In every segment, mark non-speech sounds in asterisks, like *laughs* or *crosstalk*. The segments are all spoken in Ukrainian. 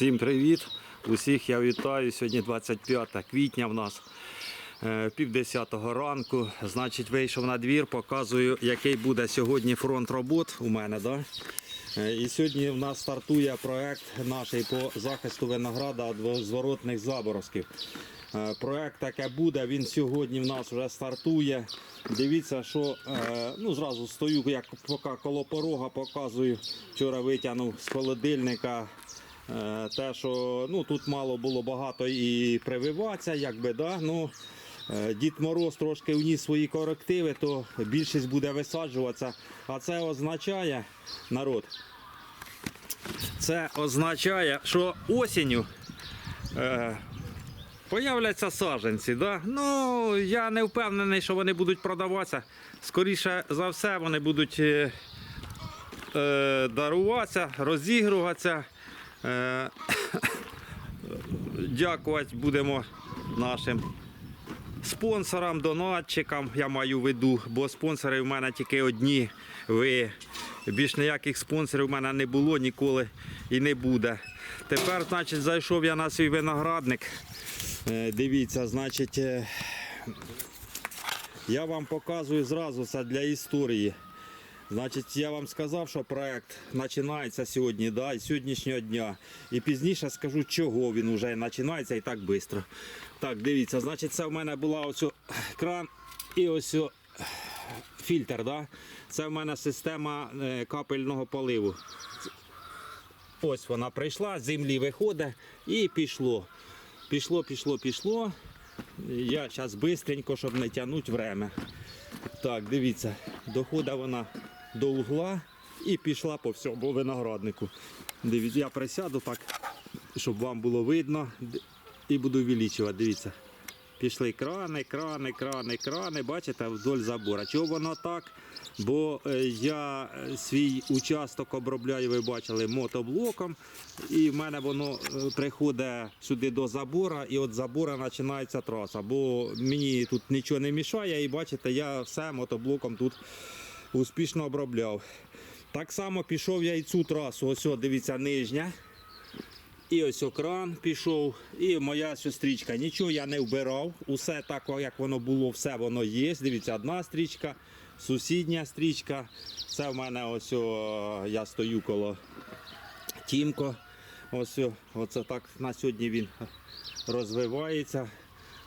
Всім привіт! Усіх я вітаю. Сьогодні 25 квітня в нас е, пів ранку. Значить, вийшов на двір, показую, який буде сьогодні фронт робот у мене. Да? Е, І сьогодні в нас стартує проект наш по захисту винограда зворотних заборозків. Е, Проект таке буде, він сьогодні в нас вже стартує. Дивіться, що ну, зразу стою, як поки коло порога показую. Вчора витягнув з холодильника Те, що ну, тут мало було багато і прививатися, якби, да? ну, е, Дід Мороз трошки вніс свої корективи, то більшість буде висаджуватися. А це означає, народ, це означає, що осінню е, появляться саджанці. Да? Ну, я не впевнений, що вони будуть продаватися. Скоріше за все, вони будуть е, е, даруватися, розігруватися. Е, Дякувати будемо нашим спонсорам, донатчикам, я маю в виду, бо спонсори в мене тільки одні. Ви більш ніяких спонсорів в мене не було ніколи і не буде. Тепер, значить, зайшов я на свій виноградник. Е, Дивіться, значить, е, я вам показую зразу це для історії. Значить, я вам сказав, що проект починається сьогодні, да, і сьогоднішнього дня. І пізніше скажу, чого він вже починається і так швидко. Так, дивіться, значить, це в мене була ось кран і ось фільтр. Да? Це в мене система е, капельного поливу. Ось вона прийшла, з землі виходить і пішло. Пішло, пішло, пішло. Я зараз швидко, щоб не тягнути время. Так, дивіться, доходить вона до угла і пішла по всьому винограднику. Дивіться, я присяду так, щоб вам було видно. І буду увеличувати. Дивіться. Пішли крани, крани, крани, крани, бачите, вдоль забора. Чого воно так? Бо е, я е, свій участок обробляю, ви бачили, мотоблоком. І в мене воно е, приходить сюди до забора, і от забора починається траса. Бо мені тут нічого не мішає, і бачите, я все мотоблоком тут успішно обробляв. Так само пішов я і цю трасу. Ось, о, дивіться, нижня. І ось окран пішов, і моя сестричка. Нічого я не вбирав. Усе так, як воно було, все воно є. Дивіться, одна стрічка, сусідня стрічка. Це в мене ось о, я стою коло Тімко. Ось о, так на сьогодні він розвивається.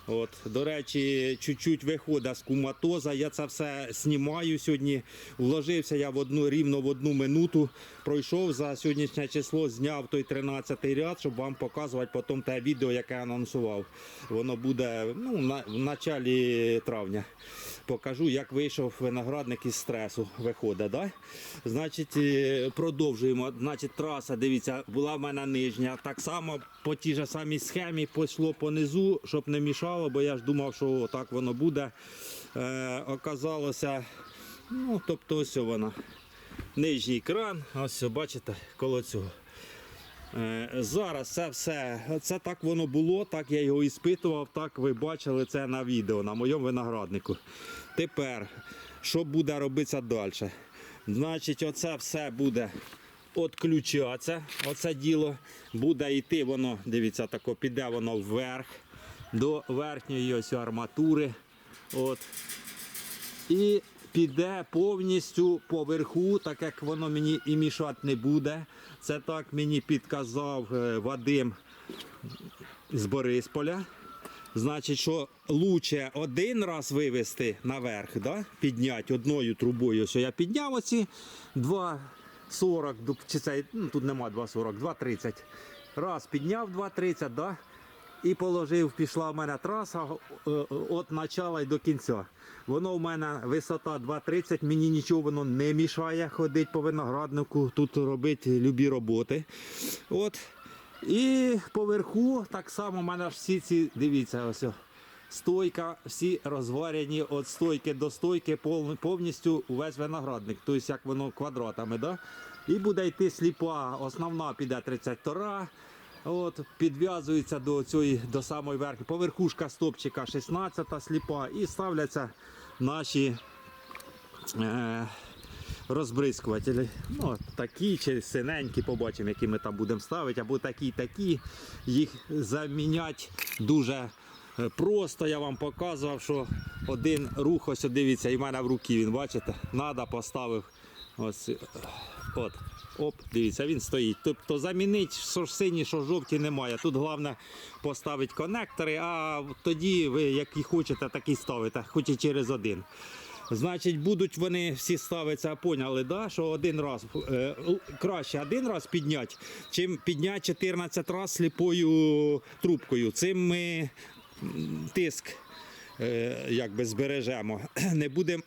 От, до речі, чуть-чуть виходить з куматоза. Я це все знімаю сьогодні. Вложився я в одну рівно в одну минуту. Пройшов за сьогоднішнє число, зняв той 13-й ряд, щоб вам показувати потім те відео, яке анонсував. Воно буде ну, на, в началі травня. Покажу, як вийшов виноградник із стресу. Виходить, да? Значить, е, продовжуємо. Значить, траса, дивіться, була в мене нижня. Так само по тій же самій схемі пішло понизу, щоб не мішало, бо я ж думав, що так воно буде. Е, оказалося, ну, тобто ось вона. Нижній кран, ось бачите, коло цього. Е, Зараз це все, це так воно було, так я його іспитував, так ви бачили це на відео, на моєму винограднику. Тепер, що буде робитися далі? Значить, оце все буде відключатися, оце діло. Буде йти воно, дивіться, тако, піде воно вверх до верхньої ось арматури. От. І піде повністю поверху, так як воно мені і мішати не буде. Це так мені підказав е, Вадим з Борисполя. Значить, що лучше один раз вивести наверх, да? підняти одною трубою. Що я підняв оці 2,40, чи це, ну, тут нема 2,40, 2,30. Раз підняв 2,30, да? І положив, пішла в мене траса е, від початку і до кінця. Воно в мене висота 2,30, мені нічого воно не мішає ходити по винограднику, тут робити любі роботи. От. І поверху так само в мене всі ці, дивіться, ось. Стойка, всі розварені від стойки до стойки повністю увесь виноградник, тобто як воно квадратами. Да? І буде йти сліпа, основна піде 32, От, підв'язується до цієї до самої верхньої. Поверхушка стопчика 16 сліпа і ставляться наші е, розбризкувателі. Ну, такі чи синенькі, побачимо, які ми там будемо ставити, або такі, такі. Їх заміняти дуже е, просто. Я вам показував, що один рух, ось дивіться, і в мене в руці він, бачите, надо поставив. Ось, е, от. Оп, дивіться, він стоїть. Тобто замінити, що ж сині, що жовті немає. Тут головне поставити конектори, а тоді ви які хочете, такі ставите, хоч і через один. Значить, будуть вони всі ставитися, поняли, да? що один раз е, краще один раз підняти, чим підняти 14 разів сліпою трубкою. Цим ми тиск е, якби збережемо. *clears throat* Не будемо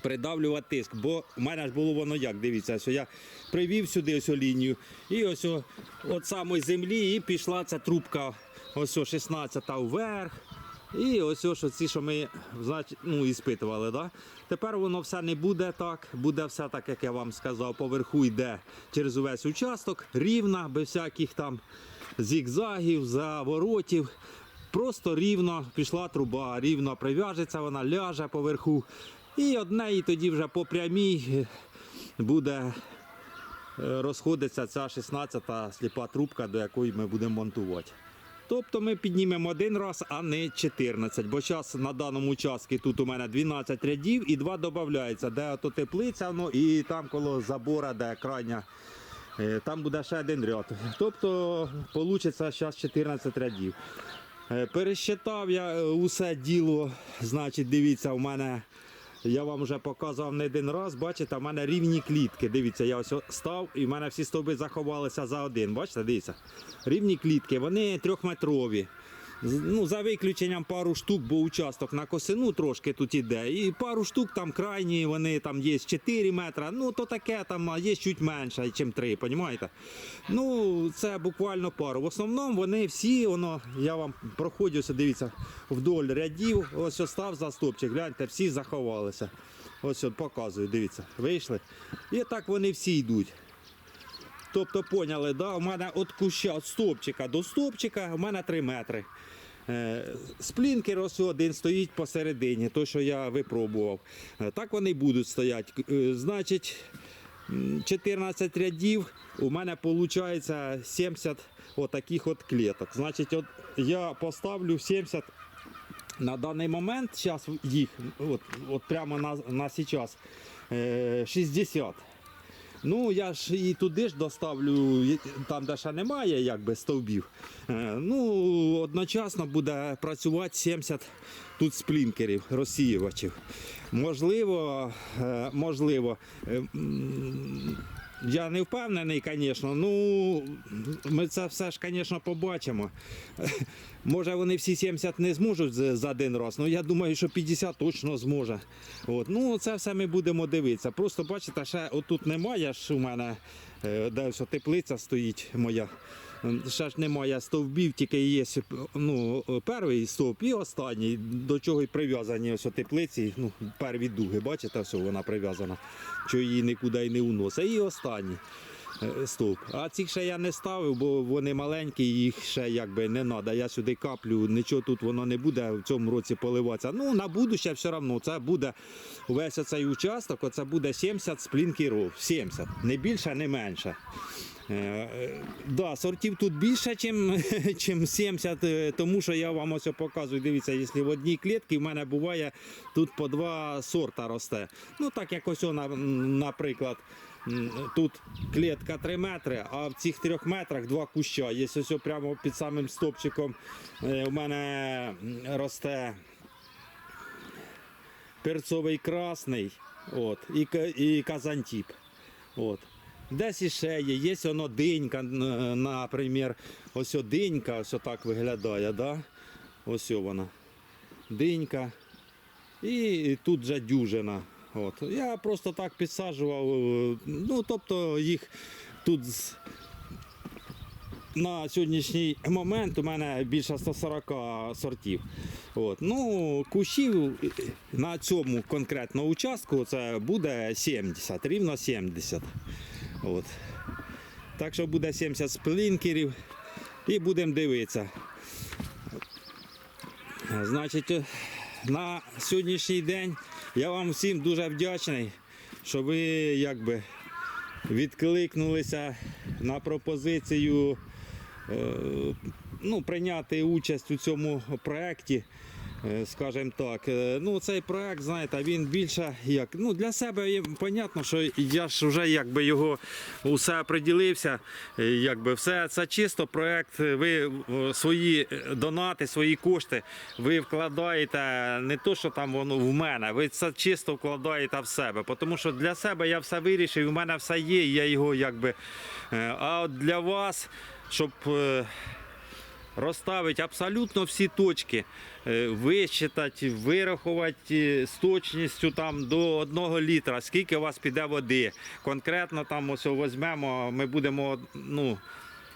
придавлювати тиск, бо в мене ж було воно як, дивіться, що я привів сюди ось лінію, і ось от самої землі і пішла ця трубка, ось о 16 вверх. І ось о, що ці, що ми значить, ну, іспитували. Да? Тепер воно все не буде так, буде все так, як я вам сказав, поверху йде через увесь участок, рівна, без всяких там зігзагів, заворотів. Просто рівно пішла труба, рівно прив'яжеться, вона ляже поверху. І одне і тоді вже по прямій е, буде е, розходитися ця 16-та сліпа трубка, до якої ми будемо монтувати. Тобто ми піднімемо один раз, а не 14. Бо зараз на даному участку тут у мене 12 рядів і два додається, де ото теплиця, ну, і там коло забора, де крайня, е, там буде ще один ряд. Тобто вийде зараз 14 рядів. Пересчитав я усе діло. Значить, дивіться, у мене. Я вам вже показував не один раз, бачите, в мене рівні клітки. Дивіться, я ось став і в мене всі стовби заховалися за один. Бачите, дивіться. Рівні клітки, вони трьохметрові. Ну, за виключенням пару штук, бо участок на косину трошки тут іде. І пару штук там крайні, вони там є 4 метри. Ну, то таке там, а є чуть менше, ніж 3, розумієте? Ну, це буквально пару. В основному вони всі, воно, я вам проходжуся, дивіться, вдоль рядів, ось ось став за стопчик, гляньте, всі заховалися. Ось от показую, дивіться, вийшли. І так вони всі йдуть. Тобто поняли, да? у мене від куща, від стопчика до стопчика, у мене 3 метри. Е, Сплінкер ось один стоїть посередині, той, що я випробував. Е, Так вони будуть стояти. Е, Значить, 14 рядів, у мене виходить 70 отаких от клеток. Значить, от я поставлю 70 на даний момент, зараз їх, от, от прямо на, на зараз, е, 60. Ну, я ж і туди ж доставлю, там, де ще немає якби, стовбів. Е, Ну, одночасно буде працювати 70 тут сплінкерів, розсіювачів. Можливо, е, можливо. Я не впевнений, звісно. Ну, ми це все ж, звісно, побачимо. *laughs* Може, вони всі 70 не зможуть за один раз, але я думаю, що 50 точно зможе. От. Ну, це все ми будемо дивитися. Просто бачите, ще отут немає ж у мене, е, де теплиця стоїть моя. Ще ж немає стовбів, тільки є ну, перший стовп і останній, до чого й прив'язані ось теплиці, ну, перві дуги, бачите, все вона прив'язана, що її нікуди й не уносить. І останній е, стовп. А цих ще я не ставив, бо вони маленькі, їх ще якби не треба. Я сюди каплю, нічого тут воно не буде в цьому році поливатися. Ну, на будуще все одно це буде весь оцей участок, оце буде 70 сплінкерів. 70. Не більше, не менше. Е, е, Да, сортів тут більше, чим *laughs* 70, е, тому що я вам ось показую. Дивіться, якщо в одній клітці в мене буває тут по два сорта росте. Ну так як ось, наприклад, тут клітка 3 метри, а в цих 3 метрах два куща. Є ось прямо під самим стопчиком у мене росте перцовий красний от, і, і казантіп. От. Десь іще є, є воно динька, наприклад, ось динька, ось так виглядає, да? ось вона. Динька. І тут же дюжина. От. Я просто так підсаджував, е, ну тобто їх тут на сьогоднішній момент у мене більше 140 сортів. От. Ну, кущів на цьому конкретно участку це буде 70, рівно 70. От. Так що буде 70 сплінкерів і будемо дивитися. Значить, на сьогоднішній день я вам всім дуже вдячний, що ви якби відкликнулися на пропозицію е, ну, прийняти участь у цьому проєкті. Е, Скажімо так, Е, ну цей проект, знаєте, він більше як ну для себе є понятно, що я ж вже якби його усе приділився. е, Якби все це чисто проект. Ви свої донати, свої кошти ви вкладаєте не то, що там воно в мене. Ви це чисто вкладаєте в себе. Тому що для себе я все вирішив, у мене все є, і я його якби. А от для вас, щоб. Е, розставити абсолютно всі точки, е, висчитати, вирахувати з точністю там до одного літра, скільки у вас піде води. Конкретно там ось візьмемо, ми будемо ну,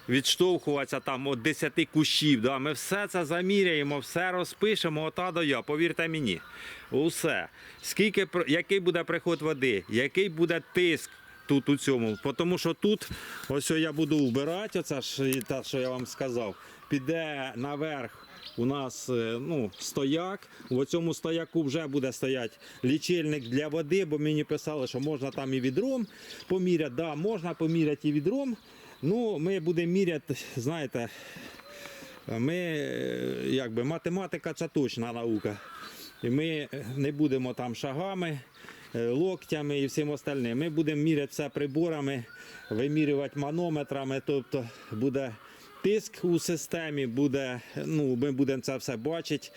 відштовхуватися там від 10 кущів. Да? Ми все це заміряємо, все розпишемо от А до Я, повірте мені. Усе. Скільки, який буде приход води, який буде тиск. Тут у цьому, тому що тут ось я буду вбирати, оце ж те, що я вам сказав, піде наверх у нас е, ну, стояк. У цьому стояку вже буде стояти лічильник для води, бо мені писали, що можна там і відром поміряти. Да, можна поміряти і відром. Ну, ми будемо міряти, знаєте, ми е, якби математика це точна наука. І ми не будемо там шагами, локтями і всім остальним. Ми будемо міряти все приборами, вимірювати манометрами, тобто буде. Тиск у системі буде, ну, ми будемо це все бачити,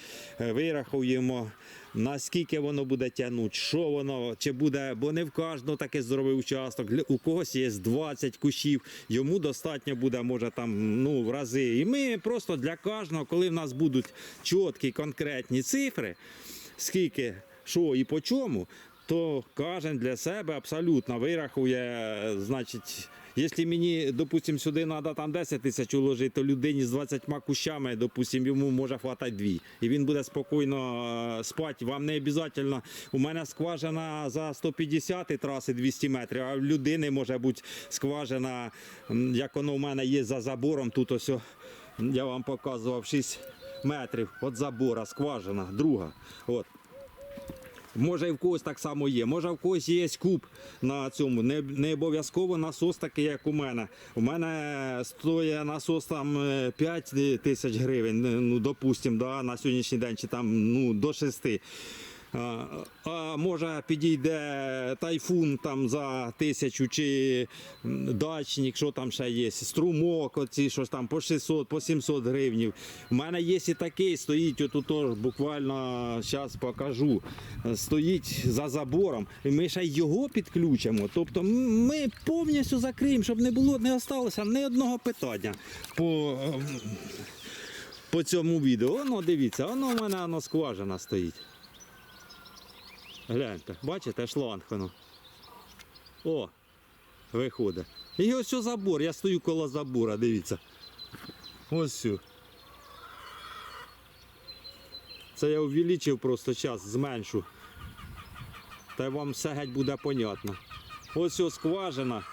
е, вирахуємо, наскільки воно буде тягнути, що воно, чи буде, бо не в кожного таке здоровий участок. У когось є 20 кущів, йому достатньо буде, може там ну, в рази. І ми просто для кожного, коли в нас будуть чіткі конкретні цифри, скільки, що і по чому, то кожен для себе абсолютно вирахує, значить. Якщо мені, допустим, сюди треба там 10 тисяч уложити, то людині з 20 кущами, допустим, йому може хватати дві. І він буде спокійно е, спати. Вам не обов'язково. У мене скважина за 150 траси 200 метрів, а в людини може бути скважина, як воно в мене є за забором. Тут ось я вам показував 6 метрів від забора, скважина, друга. От. Може і в когось так само є. Може в когось є куб на цьому. Не, не обов'язково насос такий, як у мене. У мене стоїть насос там е, 5 тисяч гривень, е, ну допустимо, да, на сьогоднішній день чи там ну, до 6. А, може підійде тайфун там за тисячу чи дачник, що там ще є, струмок, оці, що там по 600, по 700 гривнів. У мене є і такий, стоїть отут буквально зараз покажу. Стоїть за забором, і ми ще його підключимо. Тобто ми повністю закриємо, щоб не було, не осталося ні одного питання по, ем, по цьому відео. Воно дивіться, воно в мене воно скважина стоїть. Гляньте, бачите, шланг воно. О, виходить. І ось що забор, я стою коло забора, дивіться. Ось сю. Це я увеличив просто час, зменшу. Та вам все геть буде понятно. Ось ось скважина.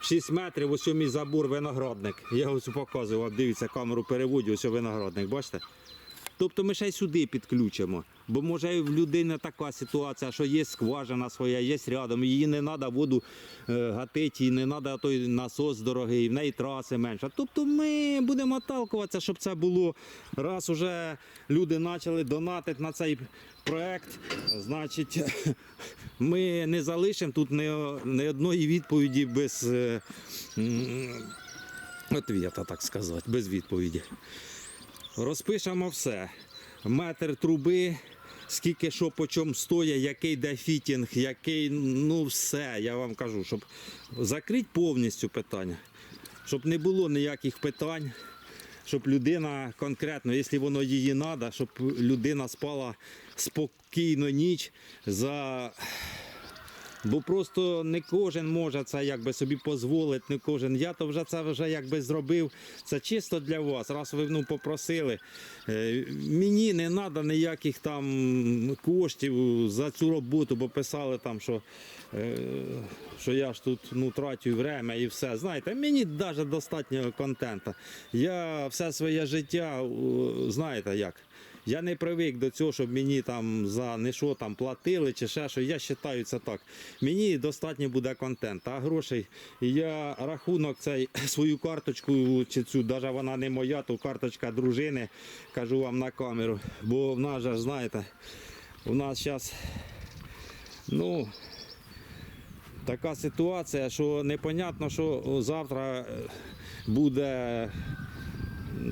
6 метрів, ось мій забор виноградник. Я ось показував, дивіться, камеру переводю, ось виноградник, бачите? Тобто ми ще й сюди підключимо. Бо може в людини така ситуація, що є скважина своя, є рядом, її не треба воду е, гатити, не треба той насос дорогий, в неї траси менше. Тобто ми будемо отталкуватися, щоб це було. Раз уже люди почали донатити на цей проект, значить *laughs* ми не залишимо тут ні, одної відповіді без е, ответа, так сказати, без відповіді. Розпишемо все. Метр труби, скільки що по чому стоїть, який де фітінг, який, ну все, я вам кажу, щоб закрити повністю питання, щоб не було ніяких питань, щоб людина конкретно, якщо воно їй треба, щоб людина спала спокійно ніч за. Бо просто не кожен може це якби собі дозволити, не кожен. Я то вже це вже якби зробив. Це чисто для вас. Раз ви ну, попросили. Е, Мені не треба ніяких там коштів за цю роботу, бо писали там, що, е, що я ж тут ну, трачу время і все. Знаєте, мені навіть достатньо контенту. Я все своє життя, знаєте як. Я не привик до цього, щоб мені там за не що там платили чи ще що. Я вважаю це так. Мені достатньо буде контент, а грошей. Я рахунок цей *clears throat* свою карточку, чи цю, навіть вона не моя, то карточка дружини, кажу вам на камеру. Бо в нас же знаєте, у нас зараз, ну. Така ситуація, що непонятно, що завтра е, буде.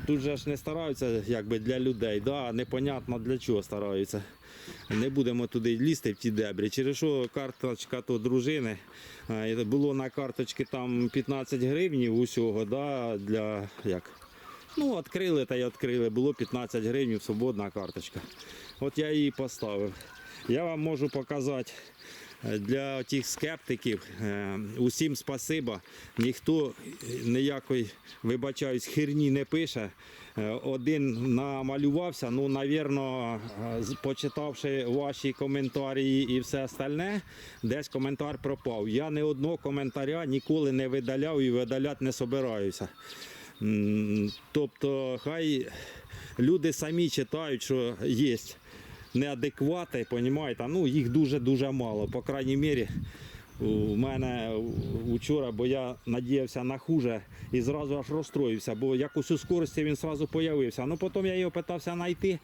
Тут же ж не стараються якби для людей, да, непонятно для чого стараються. Не будемо туди лізти в ті дебрі. Через що карточка то дружини. Було на карточці там 15 гривнів усього, да, для як. Ну, відкрили та й відкрили. Було 15 гривень, свободна карточка. От я її поставив. Я вам можу показати для тих скептиків. е, Усім спасибо. Ніхто ніякої, вибачаюсь, херні не пише. Е, Один намалювався, ну, навірно, е, почитавши ваші коментарі і все остальне, десь коментар пропав. Я ні одного коментаря ніколи не видаляв і видаляти не собираюся. Тобто, хай люди самі читають, що є неадеквати, понімаєте? Ну, їх дуже-дуже мало. По крайній мірі, у мене вчора, бо я надіявся на хуже і зразу аж розстроївся, бо якось у скорості він зразу появився. Ну потім я його питався знайти,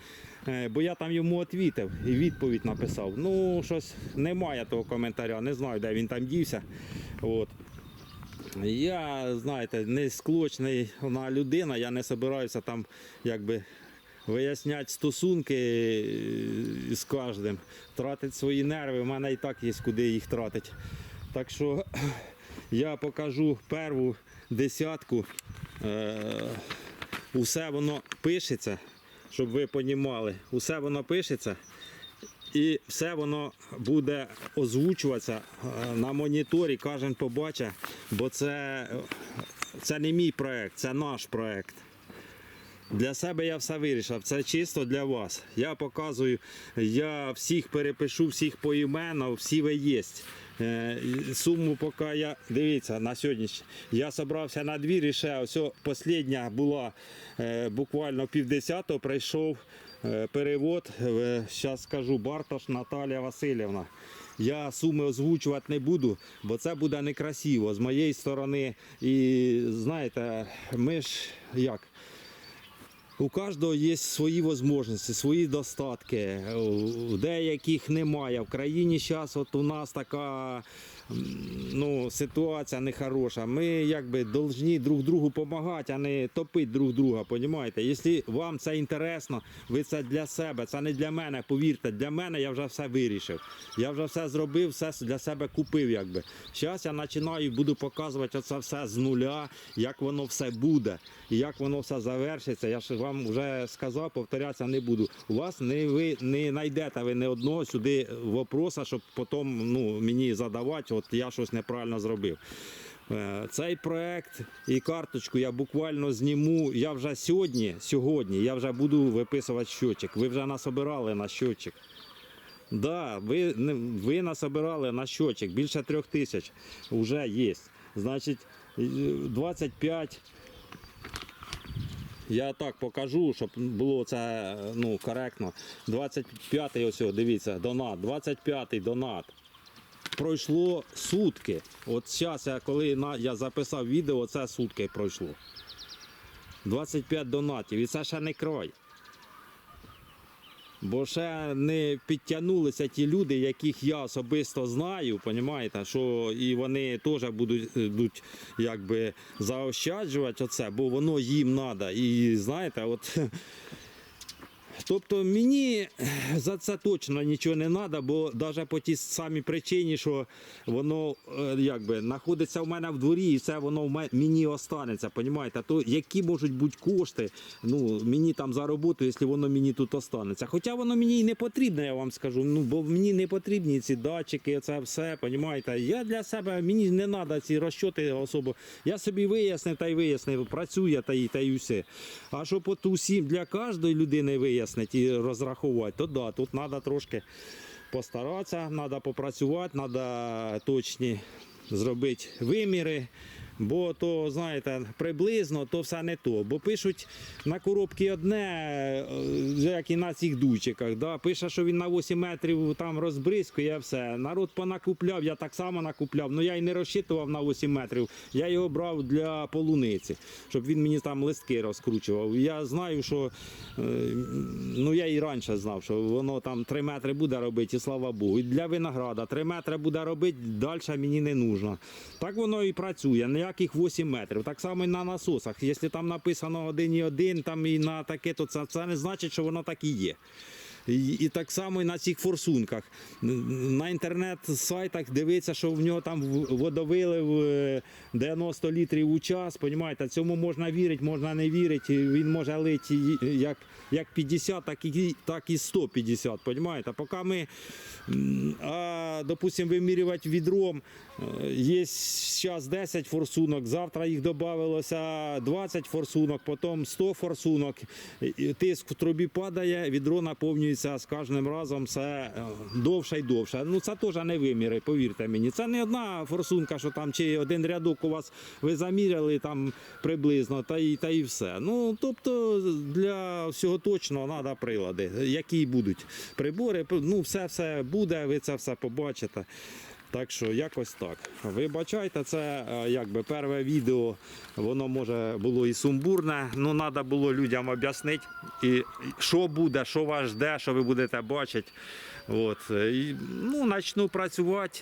е, бо я там йому відвітив і відповідь написав. Ну, щось немає того коментаря, не знаю, де він там дівся. От. Я, знаєте, не склочний вона людина, я не собираюся там якби виясняти стосунки е, з кожним, тратити свої нерви, в мене і так є куди їх тратити. Так що *clears throat* я покажу перву десятку. Е, усе воно пишеться, щоб ви понімали, усе воно пишеться. І все воно буде озвучуватися е, на моніторі, кожен побачить, бо це, це не мій проект, це наш проект. Для себе я все вирішив. Це чисто для вас. Я показую, я всіх перепишу, всіх поіменно, всі ви є. Е, Суму поки я дивіться на сьогодні. Я зібрався на двір і ще ось остання була е, буквально півдесятого прийшов е, перевод. Зараз скажу Бартош Наталія Васильівна. Я суми озвучувати не буду, бо це буде некрасиво з моєї сторони. І знаєте, ми ж як. У кожного є свої можливості, свої достатки. Деяких немає. В країні зараз от у нас така ну, ситуація нехороша. Ми якби повинні друг другу допомагати, а не топити друг друга. Понімаєте? Якщо вам це інтересно, ви це для себе, це не для мене. Повірте, для мене я вже все вирішив. Я вже все зробив, все для себе купив. Якби. Зараз я починаю буду показувати це все з нуля, як воно все буде як воно все завершиться. Я ж вам вже сказав, повторятися не буду. У вас не ви не знайдете ви не одного сюди вопроса, щоб потім ну, мені задавати, от я щось неправильно зробив. Е, Цей проект і карточку я буквально зніму. Я вже сьогодні, сьогодні я вже буду виписувати щочик. Ви вже насобирали на щочик. Да, ви, ви насобирали на щочик більше трьох тисяч вже є. Значить, е, 25 я так покажу, щоб було це ну, коректно. 25-й ось, дивіться, донат, 25-й донат. Пройшло сутки. От зараз, коли я записав відео, це сутки пройшло. 25 донатів. І це ще не край. Бо ще не підтягнулися ті люди, яких я особисто знаю, понімаєте, що і вони теж будуть, будуть якби заощаджувати оце, бо воно їм треба. І знаєте, от. *laughs* Тобто мені за це точно нічого не треба, бо навіть по тій самій причині, що воно е, якби знаходиться в мене в дворі, і все воно в ме- мені останеться. Понімаєте? То які можуть бути кошти ну, мені там за роботу, якщо воно мені тут останеться. Хоча воно мені і не потрібно, я вам скажу. Ну, бо мені не потрібні ці датчики, це все, понімаєте. Я для себе мені не треба ці розчоти особо. Я собі вияснив та й вияснив, працює та й та й все. А щоб от усім для кожної людини вияснити і розрахувати, то да, тут треба трошки постаратися, треба попрацювати, треба точні зробити виміри. Бо то, знаєте, приблизно то все не то. Бо пишуть на коробці одне, е, як і на цих дучиках. Да? Пише, що він на 8 метрів там розбризкує все. Народ понакупляв, я так само накупляв. Ну я й не розчитував на 8 метрів. Я його брав для полуниці, щоб він мені там листки розкручував. Я знаю, що е, ну я і раніше знав, що воно там 3 метри буде робити, і слава Богу. І для винограда 3 метри буде робити, далі мені не нужно. Так воно і працює, ніяких 8 метрів. Так само і на насосах. Якщо там написано 1,1 там і на таке, то це, це не значить, що воно так і є. І, так само і на цих форсунках. На інтернет-сайтах дивиться, що в нього там водовилив е, 90 літрів у час. Понімаєте, цьому можна вірити, можна не вірити. Він може лити як, як 50, так і, так і 150. Понімаєте? Поки ми, а, допустимо, вимірювати відром, е, є зараз 10 форсунок, завтра їх додавалося 20 форсунок, потім 100 форсунок. Тиск в трубі падає, відро наповнюється з кожним разом все е, довше і довше. Ну це теж не виміри, повірте мені. Це не одна форсунка, що там чи один рядок у вас ви заміряли там приблизно, та і, та і все. Ну тобто для всього точно треба прилади, які будуть прибори. Ну, все все буде, ви це все побачите. Так що якось так. Вибачайте, це е, якби перше відео, воно може було і сумбурне. Ну, треба було людям об'яснити, що буде, що вас жде, що ви будете бачити. От. е, І, ну, почну працювати.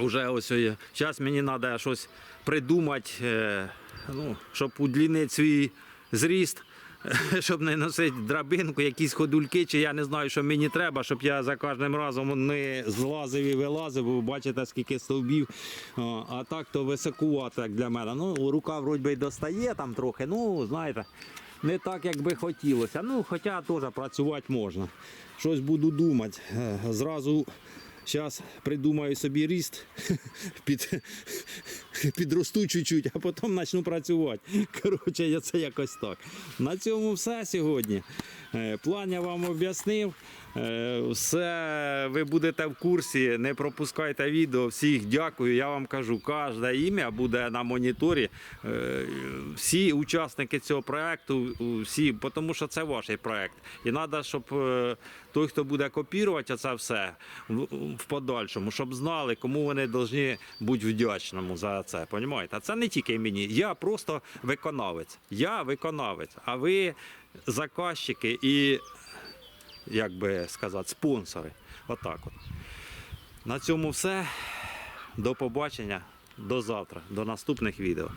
Уже ось зараз мені треба щось придумати, е, ну, щоб удлінити свій зріст. *laughs* Щоб не носити драбинку, якісь ходульки, чи я не знаю, що мені треба, щоб я за кожним разом не злазив і вилазив, бо бачите, скільки стовбів. А, так то високувато, як для мене. Ну, рука вроді достає там трохи, ну, знаєте, не так, як би хотілося. Ну, хоча теж працювати можна. Щось буду думати. Е, Зразу Зараз придумаю собі ріст, *laughs* під, підросту чуть-чуть, а потім почну працювати. Коротше, це якось так. На цьому все сьогодні. Е, План я вам об'яснив. Е, Все ви будете в курсі, не пропускайте відео. Всіх дякую. Я вам кажу, кожне ім'я буде на моніторі. Е, Всі учасники цього проекту, всі, тому що це ваш проект. І треба, щоб той, хто буде копірувати це все в, подальшому, щоб знали, кому вони повинні бути вдячними за це. Понімаєте? Це не тільки мені. Я просто виконавець. Я виконавець, а ви заказчики і, як би сказати, спонсори. Отак от. На цьому все. До побачення. До завтра, до наступних відео.